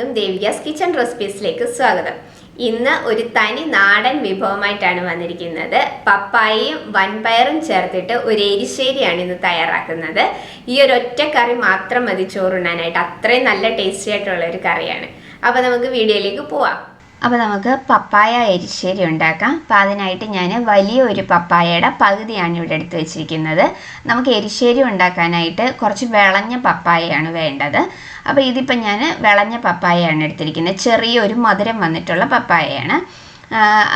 എല്ലാവർക്കും ദേവികാസ് കിച്ചൺ റെസിപ്പീസിലേക്ക് സ്വാഗതം. ഇന്ന് ഒരു തനി നാടൻ വിഭവമായിട്ടാണ് വന്നിരിക്കുന്നത്. പപ്പായയും വൻപയറും ചേർത്തിട്ട് ഒരു എരിശ്ശേരിയാണ് ഇന്ന് തയ്യാറാക്കുന്നത്. ഈ ഒരു ഒറ്റ കറി മാത്രം മതി ചോറുണ്ണാനായിട്ട്. അത്രയും നല്ല ടേസ്റ്റി ആയിട്ടുള്ള ഒരു കറിയാണ്. അപ്പോൾ നമുക്ക് വീഡിയോയിലേക്ക് പോവാം. അപ്പോൾ നമുക്ക് പപ്പായ എരിശ്ശേരി ഉണ്ടാക്കാം. അപ്പോൾ അതിനായിട്ട് ഞാൻ വലിയ ഒരു പപ്പായയുടെ പകുതിയാണ് ഇവിടെ എടുത്ത് വെച്ചിരിക്കുന്നത്. നമുക്ക് എരിശ്ശേരി ഉണ്ടാക്കാനായിട്ട് കുറച്ച് വിളഞ്ഞ പപ്പായയാണ് വേണ്ടത്. അപ്പോൾ ഇതിപ്പോൾ ഞാൻ വിളഞ്ഞ പപ്പായയാണ് എടുത്തിരിക്കുന്നത്. ചെറിയൊരു മധുരം വന്നിട്ടുള്ള പപ്പായയാണ്.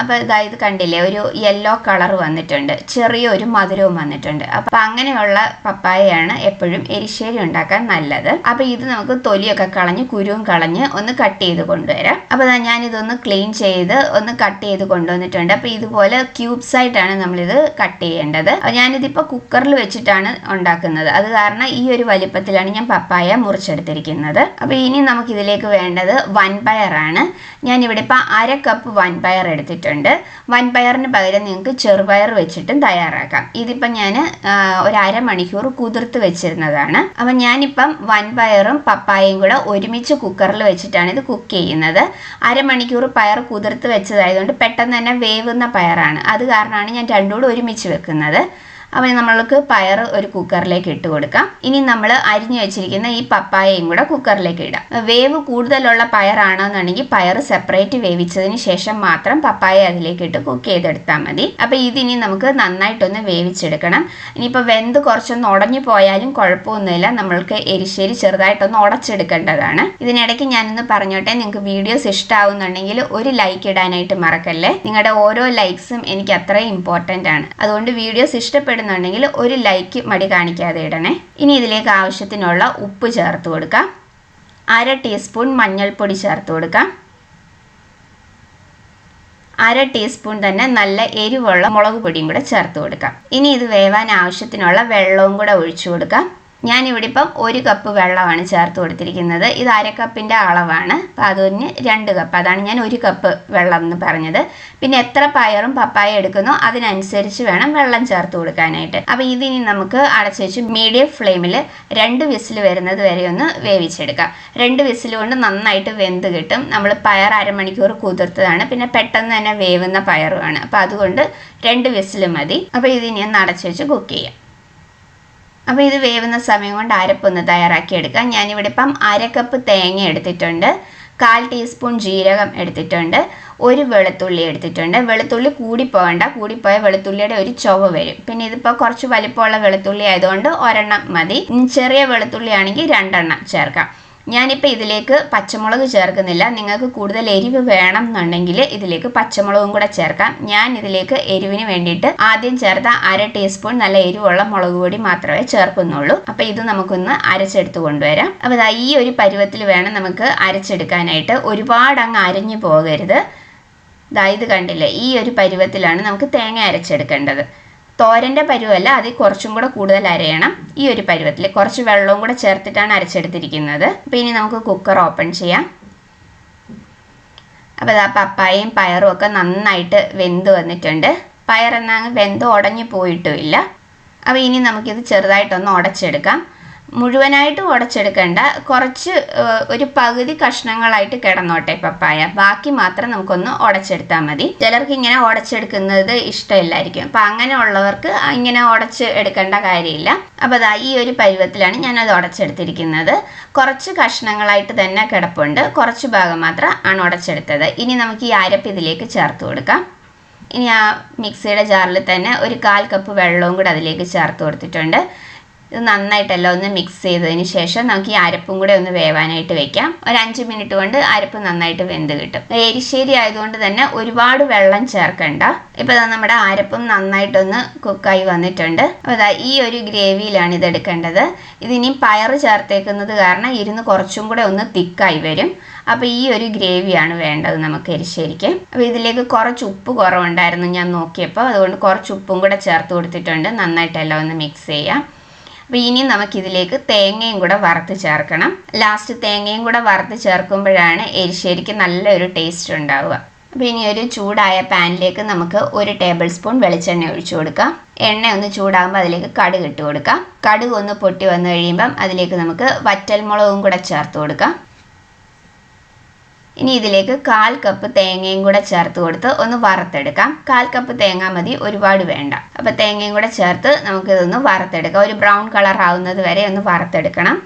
അപ്പോൾ ഇതായത് കണ്ടില്ലേ ഒരു യെല്ലോ കളർ വന്നിട്ടുണ്ട് ചെറിയൊരു മധുരവും വന്നിട്ടുണ്ട്. അപ്പം അങ്ങനെയുള്ള പപ്പായയാണ് എപ്പോഴും എരിശ്ശേരി ഉണ്ടാക്കാൻ നല്ലത്. അപ്പോൾ ഇത് നമുക്ക് തൊലിയൊക്കെ കളഞ്ഞ് കുരുവും കളഞ്ഞ് ഒന്ന് കട്ട് ചെയ്ത് കൊണ്ടുവരാം. അപ്പോൾ ഞാനിതൊന്ന് ക്ലീൻ ചെയ്ത് ഒന്ന് കട്ട് ചെയ്ത് കൊണ്ടുവന്നിട്ടുണ്ട്. അപ്പോൾ ഇതുപോലെ ക്യൂബ്സ് ആയിട്ടാണ് നമ്മളിത് കട്ട് ചെയ്യേണ്ടത്. അപ്പോൾ ഞാനിതിപ്പോൾ കുക്കറിൽ വെച്ചിട്ടാണ് ഉണ്ടാക്കുന്നത്. അത് കാരണം ഈ ഒരു വലിപ്പത്തിലാണ് ഞാൻ പപ്പായ മുറിച്ചെടുത്തിരിക്കുന്നത്. അപ്പോൾ ഇനി നമുക്കിതിലേക്ക് വേണ്ടത് വൻപയറാണ് ഞാനിവിടെ ഇപ്പോൾ അര കപ്പ് വൻപയർ എടുത്തിട്ടുണ്ട്. വൻപയറിന് പകരം നിങ്ങൾക്ക് ചെറുപയർ വെച്ചിട്ടും തയ്യാറാക്കാം. ഇതിപ്പം ഞാൻ ഒരു അരമണിക്കൂർ കുതിർത്ത് വെച്ചിരുന്നതാണ്. അപ്പം ഞാനിപ്പം വൻപയറും പപ്പായയും കൂടെ ഒരുമിച്ച് കുക്കറിൽ വെച്ചിട്ടാണ് ഇത് കുക്ക് ചെയ്യുന്നത്. അരമണിക്കൂർ പയർ കുതിർത്ത് വെച്ചതായതുകൊണ്ട് പെട്ടെന്ന് തന്നെ വേവുന്ന പയറാണ്. അത് കാരണമാണ് ഞാൻ രണ്ടും കൂടെ ഒരുമിച്ച് വെക്കുന്നത്. അപ്പം നമ്മൾക്ക് പയർ ഒരു കുക്കറിലേക്ക് ഇട്ട് കൊടുക്കാം. ഇനി നമ്മൾ അരിഞ്ഞു വെച്ചിരിക്കുന്ന ഈ പപ്പായയും കൂടെ കുക്കറിലേക്ക് ഇടാം. വേവ് കൂടുതലുള്ള പയറാണെന്നുണ്ടെങ്കിൽ പയർ സെപ്പറേറ്റ് വേവിച്ചതിന് ശേഷം മാത്രം പപ്പായ അതിലേക്ക് ഇട്ട് കുക്ക് ചെയ്തെടുത്താൽ മതി. അപ്പം ഇതിനി നമുക്ക് നന്നായിട്ടൊന്ന് വേവിച്ചെടുക്കണം. ഇനിയിപ്പോൾ വെന്ത് കുറച്ചൊന്ന് ഉടഞ്ഞു പോയാലും കുഴപ്പമൊന്നുമില്ല. നമ്മൾക്ക് എരിശ്ശേരി ചെറുതായിട്ടൊന്ന് ഉടച്ചെടുക്കേണ്ടതാണ്. ഇതിനിടയ്ക്ക് ഞാനൊന്ന് പറഞ്ഞോട്ടെ നിങ്ങൾക്ക് വീഡിയോസ് ഇഷ്ടമാവുന്നുണ്ടെങ്കിൽ ഒരു ലൈക്ക് ഇടാനായിട്ട് മറക്കല്ലേ? നിങ്ങളുടെ ഓരോ ലൈക്സും എനിക്ക് അത്രയും ഇമ്പോർട്ടന്റ് ആണ്. അതുകൊണ്ട് വീഡിയോസ് ഇഷ്ടപ്പെടുന്ന ഇഷ്ടപ്പെടുന്നുണ്ടെങ്കിൽ ഒരു ലൈക്ക് മടി കാണിക്കാതെ ഇടണേ. ഇനി ഇതിലേക്ക് ആവശ്യത്തിനുള്ള ഉപ്പ് ചേർത്ത് കൊടുക്കാം. അര ടീസ്പൂൺ മഞ്ഞൾപ്പൊടി ചേർത്ത് കൊടുക്കാം. അര ടീസ്പൂൺ തന്നെ നല്ല എരിവുള്ള മുളക് പൊടിയും കൂടെ ചേർത്ത് കൊടുക്കാം. ഇനി ഇത് വേവാൻ ആവശ്യത്തിനുള്ള വെള്ളവും കൂടെ ഒഴിച്ചു കൊടുക്കാം. ഞാനിവിടെ ഇപ്പം ഒരു കപ്പ് വെള്ളമാണ് ചേർത്ത് കൊടുത്തിരിക്കുന്നത്. ഇത് അര കപ്പിന്റെ അളവാണ്. അപ്പോൾ അതിന് രണ്ട് കപ്പ്. അതാണ് ഞാൻ ഒരു കപ്പ് വെള്ളം എന്ന് പറഞ്ഞത്. പിന്നെ എത്ര പയറും പപ്പായ എടുക്കുന്നോ അതിനനുസരിച്ച് വേണം വെള്ളം ചേർത്ത് കൊടുക്കാനായിട്ട്. അപ്പോൾ ഇതിനി നമുക്ക് അടച്ചു വെച്ച് മീഡിയം ഫ്ലെയിമിൽ രണ്ട് വിസിൽ വരുന്നത് വരെ ഒന്ന് വേവിച്ചെടുക്കാം. രണ്ട് വിസിൽ കൊണ്ട് നന്നായിട്ട് വെന്ത് കിട്ടും. നമ്മൾ പയർ അരമണിക്കൂർ കുതിർത്തതാണ്. പിന്നെ പെട്ടെന്ന് തന്നെ വേവുന്ന പയറുമാണ്. അപ്പോൾ അതുകൊണ്ട് രണ്ട് വിസിൽ മതി. അപ്പോൾ ഇതിനി ഒന്ന് അടച്ചു വെച്ച് കുക്ക് ചെയ്യാം. അപ്പോൾ ഇത് വേവുന്ന സമയം കൊണ്ട് അരപ്പൊന്ന് തയ്യാറാക്കി എടുക്കാം. ഞാനിവിടെ ഇപ്പം അര കപ്പ് തേങ്ങ എടുത്തിട്ടുണ്ട്. കാൽ ടീസ്പൂൺ ജീരകം എടുത്തിട്ടുണ്ട്. ഒരു വെളുത്തുള്ളി എടുത്തിട്ടുണ്ട്. വെളുത്തുള്ളി കൂടിപ്പോകണ്ട. കൂടിപ്പോയ വെളുത്തുള്ളിയുടെ ഒരു ചുവ വരും. പിന്നെ ഇതിപ്പോൾ കുറച്ച് വലിപ്പമുള്ള വെളുത്തുള്ളി ആയതുകൊണ്ട് ഒരെണ്ണം മതി. ചെറിയ വെളുത്തുള്ളി ആണെങ്കിൽ രണ്ടെണ്ണം ചേർക്കാം. ഞാനിപ്പോൾ ഇതിലേക്ക് പച്ചമുളക് ചേർക്കുന്നില്ല. നിങ്ങൾക്ക് കൂടുതൽ എരിവ് വേണം എന്നുണ്ടെങ്കിൽ ഇതിലേക്ക് പച്ചമുളകും കൂടെ ചേർക്കാം. ഞാൻ ഇതിലേക്ക് എരിവിന് വേണ്ടിയിട്ട് ആദ്യം ചേർത്ത അര ടീസ്പൂൺ നല്ല എരിവുള്ള മുളക് പൊടി മാത്രമേ ചേർക്കുന്നുള്ളൂ. അപ്പോൾ ഇത് നമുക്കൊന്ന് അരച്ചെടുത്ത് കൊണ്ടുവരാം. അപ്പോൾ ഈ ഒരു പരുവത്തിൽ വേണം നമുക്ക് അരച്ചെടുക്കാനായിട്ട്. ഒരുപാട് അങ്ങ് അരഞ്ഞു പോകരുത്. ഇതായത് കണ്ടില്ലേ? ഈ ഒരു പരുവത്തിലാണ് നമുക്ക് തേങ്ങ അരച്ചെടുക്കേണ്ടത്. തോരന്റെ പരുവല്ല അതിൽ കുറച്ചും കൂടെ കൂടുതൽ അരയണം. ഈ ഒരു പരുവത്തിൽ കുറച്ച് വെള്ളവും കൂടെ ചേർത്തിട്ടാണ് അരച്ചെടുത്തിരിക്കുന്നത്. അപ്പോൾ ഇനി നമുക്ക് കുക്കർ ഓപ്പൺ ചെയ്യാം. അപ്പോൾ ഇതാ പപ്പായയും പയറും ഒക്കെ നന്നായിട്ട് വെന്ത് വന്നിട്ടുണ്ട്. പയർ എന്നാൽ വെന്ത് ഉടഞ്ഞു പോയിട്ടുമില്ല. അപ്പോൾ ഇനി നമുക്കിത് ചെറുതായിട്ടൊന്ന് ഉടച്ചെടുക്കാം. മുഴുവനായിട്ട് ഉടച്ചെടുക്കേണ്ട. കുറച്ച് ഒരു പകുതി കഷ്ണങ്ങളായിട്ട് കിടന്നോട്ടെ പപ്പായ. ബാക്കി മാത്രം നമുക്കൊന്ന് ഉടച്ചെടുത്താൽ മതി. ചിലർക്ക് ഇങ്ങനെ ഉടച്ചെടുക്കുന്നത് ഇഷ്ടമില്ലായിരിക്കും. അപ്പം അങ്ങനെയുള്ളവർക്ക് ഇങ്ങനെ ഉടച്ച് എടുക്കേണ്ട കാര്യമില്ല. അപ്പോൾ അതാ ഈ ഒരു പരുവത്തിലാണ് ഞാനത് ഉടച്ചെടുത്തിരിക്കുന്നത്. കുറച്ച് കഷ്ണങ്ങളായിട്ട് തന്നെ കിടപ്പുണ്ട്. കുറച്ച് ഭാഗം മാത്രം ആണ് ഉടച്ചെടുത്തത്. ഇനി നമുക്ക് ഈ അരപ്പ് ഇതിലേക്ക് ചേർത്ത് കൊടുക്കാം. ഇനി ആ മിക്സിയുടെ ജാറിൽ തന്നെ ഒരു കാൽ കപ്പ് വെള്ളവും കൂടെ അതിലേക്ക് ചേർത്ത് കൊടുത്തിട്ടുണ്ട്. ഇത് നന്നായിട്ടെല്ലാം ഒന്ന് മിക്സ് ചെയ്തതിന് ശേഷം നമുക്ക് ഈ അരപ്പും കൂടെ ഒന്ന് വേവാനായിട്ട് വെക്കാം. ഒരു അഞ്ച് മിനിറ്റ് കൊണ്ട് അരപ്പ് നന്നായിട്ട് വെന്ത് കിട്ടും. എരിശ്ശേരി ആയതുകൊണ്ട് തന്നെ ഒരുപാട് വെള്ളം ചേർക്കണ്ട. ഇപ്പൊ നമ്മുടെ അരപ്പും നന്നായിട്ടൊന്ന് കുക്കായി വന്നിട്ടുണ്ട്. അപ്പോൾ ഈ ഒരു ഗ്രേവിയിലാണ് ഇത് എടുക്കേണ്ടത്. ഇതിനി പയറ് ചേർത്തേക്കുന്നത് കാരണം ഇരുന്ന് കുറച്ചും കൂടെ ഒന്ന് തിക്കായി വരും. അപ്പോൾ ഈ ഒരു ഗ്രേവിയാണ് വേണ്ടത് നമുക്ക് എരിശ്ശേരിക്ക്. അപ്പോൾ ഇതിലേക്ക് കുറച്ച് ഉപ്പ് കുറവുണ്ടായിരുന്നു ഞാൻ നോക്കിയപ്പോൾ അതുകൊണ്ട് കുറച്ച് ഉപ്പും കൂടെ ചേർത്ത് കൊടുത്തിട്ടുണ്ട്. നന്നായിട്ടെല്ലാം ഒന്ന് മിക്സ് ചെയ്യാം. അപ്പോൾ ഇനി നമുക്കിതിലേക്ക് തേങ്ങയും കൂടെ വറുത്ത് ചേർക്കണം. ലാസ്റ്റ് തേങ്ങയും കൂടെ വറുത്ത് ചേർക്കുമ്പോഴാണ് എരിശ്ശേരിക്ക് നല്ലൊരു ടേസ്റ്റ് ഉണ്ടാവുക. അപ്പോൾ ഇനി ഒരു ചൂടായ പാനിലേക്ക് നമുക്ക് ഒരു ടേബിൾ സ്പൂൺ വെളിച്ചെണ്ണ ഒഴിച്ചു കൊടുക്കാം. എണ്ണ ഒന്ന് ചൂടാകുമ്പോൾ അതിലേക്ക് കടുക് ഇട്ട് കൊടുക്കാം. കടുക് ഒന്ന് പൊട്ടി വന്നു കഴിയുമ്പം അതിലേക്ക് നമുക്ക് വറ്റൽമുളകും കൂടെ ചേർത്ത് കൊടുക്കാം. ഇനി ഇതിലേക്ക് കാൽ കപ്പ് തേങ്ങയും കൂടെ ചേർത്ത് കൊടുത്ത് ഒന്ന് വറുത്തെടുക്കാം. കാൽ കപ്പ് തേങ്ങ മതി ഒരുപാട് വേണ്ട. അപ്പോൾ തേങ്ങയും കൂടെ ചേർത്ത് നമുക്ക് ഇതൊന്ന് വറുത്തെടുക്കാം. ഒരു ബ്രൗൺ കളർ ആവുന്നത് വരെ ഒന്ന് വറുത്തെടുക്കണം.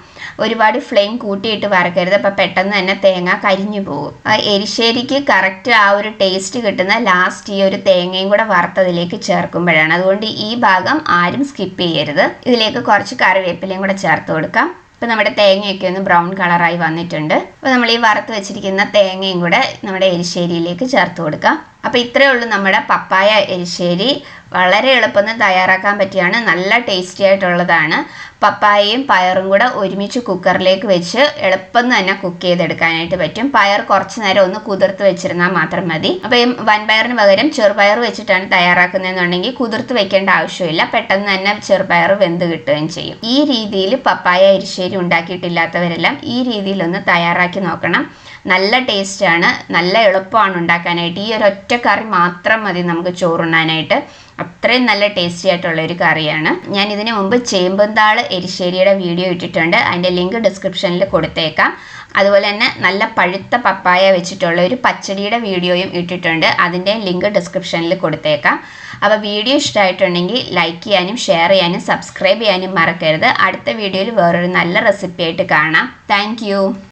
ഒരുപാട് ഫ്ലെയിം കൂട്ടിയിട്ട് വറക്കരുത്. അപ്പോൾ പെട്ടെന്ന് തന്നെ തേങ്ങ കരിഞ്ഞു പോകും. എരിശ്ശേരിക്ക് കറക്റ്റ് ആ ഒരു ടേസ്റ്റ് കിട്ടുന്ന ലാസ്റ്റ് ഈ ഒരു തേങ്ങയും കൂടെ വറുത്തതിലേക്ക് ചേർക്കുമ്പോഴാണ്. അതുകൊണ്ട് ഈ ഭാഗം ആരും സ്കിപ്പ് ചെയ്യരുത്. ഇതിലേക്ക് കുറച്ച് കറിവേപ്പിലയും കൂടെ ചേർത്ത് കൊടുക്കാം. ഇപ്പോൾ നമ്മുടെ തേങ്ങയൊക്കെ ഒന്ന് ബ്രൗൺ കളറായി വന്നിട്ടുണ്ട്. അപ്പോൾ നമ്മൾ ഈ വറുത്ത് വെച്ചിരിക്കുന്ന തേങ്ങയും കൂടെ നമ്മുടെ എരിശ്ശേരിയിലേക്ക് ചേർത്ത് കൊടുക്കാം. അപ്പോൾ ഇത്രയേ ഉള്ളൂ നമ്മുടെ പപ്പായ എരിശ്ശേരി. വളരെ എളുപ്പത്തിൽ തയ്യാറാക്കാൻ പറ്റിയാണ്. നല്ല ടേസ്റ്റി ആയിട്ടുള്ളതാണ്. പപ്പായയും പയറും കൂടെ ഒരുമിച്ച് കുക്കറിലേക്ക് വെച്ച് എളുപ്പം തന്നെ കുക്ക് ചെയ്തെടുക്കാനായിട്ട് പറ്റും. പയർ കുറച്ച് നേരം ഒന്ന് കുതിർത്ത് വെച്ചിരുന്നാൽ മാത്രം മതി. അപ്പോൾ ഈ വൻപയറിന് പകരം ചെറുപയർ വെച്ചിട്ടാണ് തയ്യാറാക്കുന്നതെന്നുണ്ടെങ്കിൽ കുതിർത്ത് വെക്കേണ്ട ആവശ്യമില്ല. പെട്ടെന്ന് തന്നെ ചെറുപയർ വെന്ത് കിട്ടുകയും ചെയ്യും. ഈ രീതിയിൽ പപ്പായ എരിശ്ശേരി ഉണ്ടാക്കിയിട്ടില്ലാത്തവരെല്ലാം ഈ രീതിയിലൊന്ന് തയ്യാറാക്കി നോക്കണം. നല്ല ടേസ്റ്റാണ് നല്ല എളുപ്പമാണ് ഉണ്ടാക്കാനായിട്ട്. ഈ ഒരു ഒറ്റ കറി മാത്രം മതി നമുക്ക് ചോറുണ്ണാനായിട്ട്. അത്രയും നല്ല ടേസ്റ്റി ആയിട്ടുള്ള ഒരു കറിയാണ്. ഞാൻ ഇതിനു മുമ്പ് ചേമ്പന്താൾ എരിശ്ശേരിയുടെ വീഡിയോ ഇട്ടിട്ടുണ്ട്. അതിന്റെ ലിങ്ക് ഡിസ്ക്രിപ്ഷനിൽ കൊടുത്തേക്കാം. അതുപോലെ തന്നെ നല്ല പഴുത്ത പപ്പായ വെച്ചിട്ടുള്ള ഒരു പച്ചടിയുടെ വീഡിയോയും ഇട്ടിട്ടുണ്ട്. അതിന്റെ ലിങ്ക് ഡിസ്ക്രിപ്ഷനിൽ കൊടുത്തേക്കാം. അപ്പോൾ വീഡിയോ ഇഷ്ടമായിട്ടുണ്ടെങ്കിൽ ലൈക്ക് ചെയ്യാനും ഷെയർ ചെയ്യാനും സബ്സ്ക്രൈബ് ചെയ്യാനും മറക്കരുത്. അടുത്ത വീഡിയോയിൽ വേറൊരു നല്ല റെസിപ്പി ആയിട്ട് കാണാം. താങ്ക്